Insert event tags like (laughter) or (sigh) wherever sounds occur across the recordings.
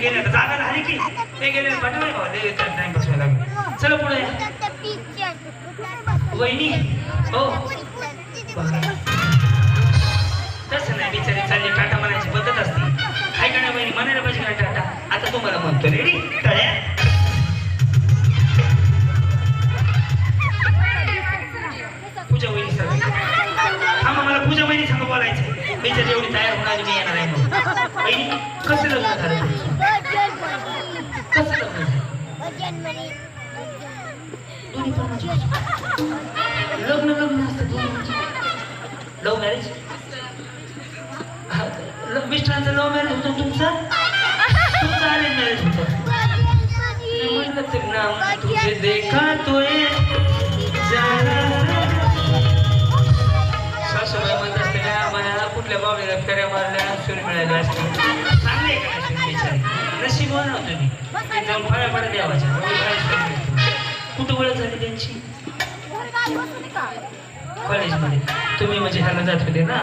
गेले जागा झाली की. ते गेले पाठवले टाइम पास व्हायला चला पुढे वहिनी हो. तसं नाही बिचारी चालली काटा म्हणायची पद्धत असते. काय का नाही वहिनी म्हणायला पाहिजे काय टाटा आता तुम्हाला म्हणतो रेडी तळ्या? पूजा वहिनी सर हा मला पूजा वहिनी संग बोलायचं बिचारी एवढी तयार होणार मी येणार आहे वहिनी कसं लग्न झालं लग्न लग्न असतं दोन्ही लव्ह मॅरेज मिस्टरांचं लव्ह मॅरेज होतं तुमचं? तुमचं अरेंज मॅरेज होतं? म्हटलं तुझे देखा तो ये म्हणत असते का मला कुठल्या बाबीला फेऱ्या मारल्या सूर मिळाल्या असते. चांगले का नशीब होणार तुम्ही जाऊन फळ्या पडा द्यावाच्या कुठं ओळख झाली त्यांची? कॉलेजमध्ये. तुम्ही म्हणजे ह्याला जात होते ना?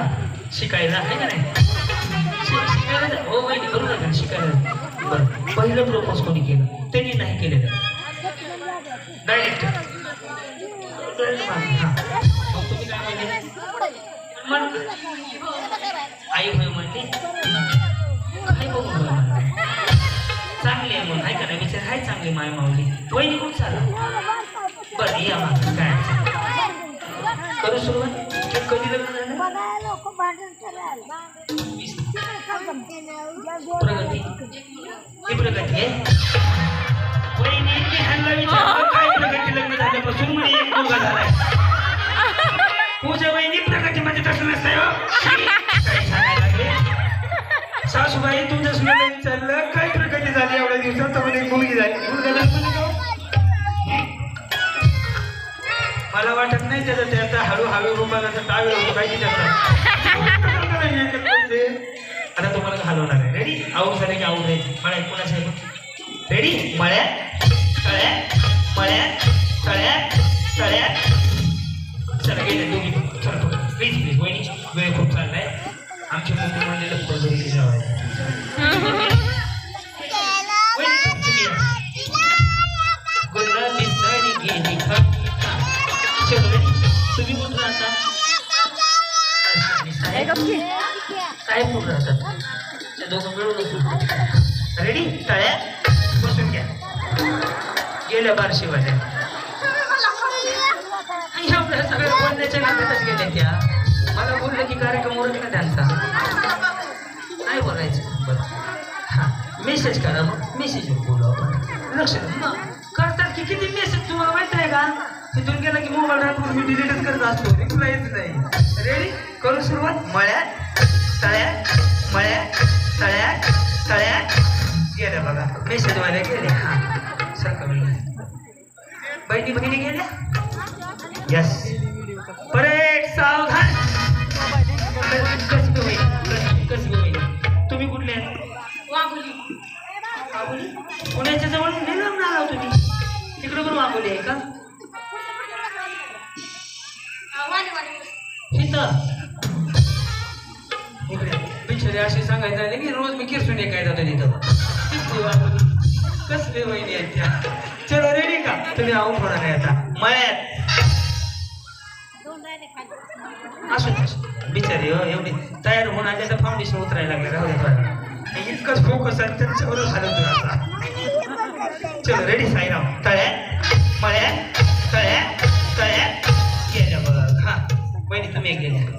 शिकायला आहे का नाही? शिकायला हो माहिती बरोबर ना शिकायला बरं. पहिलं प्रपोज कोणी केलं? त्यांनी नाही केलेलं. डायरेक्ट तुम्ही काय म्हणले? म्हण आई होय म्हणली? काय म्हणली. चांगली आहे म्हणून ऐका ना विचार हाय चांगली माय माऊली. वहिनी खूप चालला बरं या मग काय? करू सुरुवात? कधी लग्न झालं? प्रगती. ही प्रगती आहे. वहिनी ह्यांना काय प्रगती लग्न झाल्यापासून एक मुलगा झालाय. पूजा वहिनी प्रगती म्हणजे तसं नसतंय हो. काय सांगायला सासूबाई तुझ्या सुनाला विचारलं काय मला वाटत नाही त्याचं ते आता हळूहळू रुपयाला टावेल होतो काही (laughs) आता तुम्हाला हलवणार आहे. रेडी आऊट झाले की आऊट द्यायची मळ्या कोणाच्या रेडी मळ्या तळ्या मळ्या तळ्या तळ्या चला गेले दोघी. चला प्लीज प्लीज वहिनी वेळ खूप चाललाय. आमच्या मुंबई म्हणलेलं साहेब कुठं राहतात. त्या दोघं मिळून रेडी तळ्या बसून घ्या. गेल्या बारशीवाल्या एवढ्या सगळ्या बोलण्याच्या नात्यातच गेल्या त्या. मला बोललं की कार्यक्रम उरकला त्यांचा. नाही बोलायचं. बरं. हा. मेसेज करा मग. मेसेजवर बोलू आपण. लक्ष द्या. करतात की किती मेसेज तुम्हाला माहीत आहे का? तिथून गेला की मोबाईल राहतो मी डिलीटच करत असतो. तुला येत नाही. रेडी करू सुरुवात? मळ्यात? तळ्यात मळ्यात तळ्यात तळ्यात गेल्या बघा मेसेजवाल्या गेले हा सारखं बहिणी बहिणी गेल्या? यस परेड सावधान. होईल होईल तुम्ही कुठले आहेत? वाघोली. पुण्याच्या जवळ निलम आला तुम्ही? तिकडे पण वाघोली आहे का? इथं? बिचारी अशी सांगायचं झाले की रोज मी किरसून काय जातो तिथं. कसली वहिनी आहेत त्या? चलो रेडी का? तुम्ही आऊट होणार आहे आता. मळ्यात. असू. बिचारी हो एवढी तयार होऊन आले तर फाउंडेशन उतरायला लागले. राहू इतकंच फोकस आहे त्यांच्यावरच झालं तुला आता. चलो रेडी साईराम. तळ्या मळ्या तळ्या तळ्या गेल्या बघा. हा बहिणी तुम्ही गेल्या.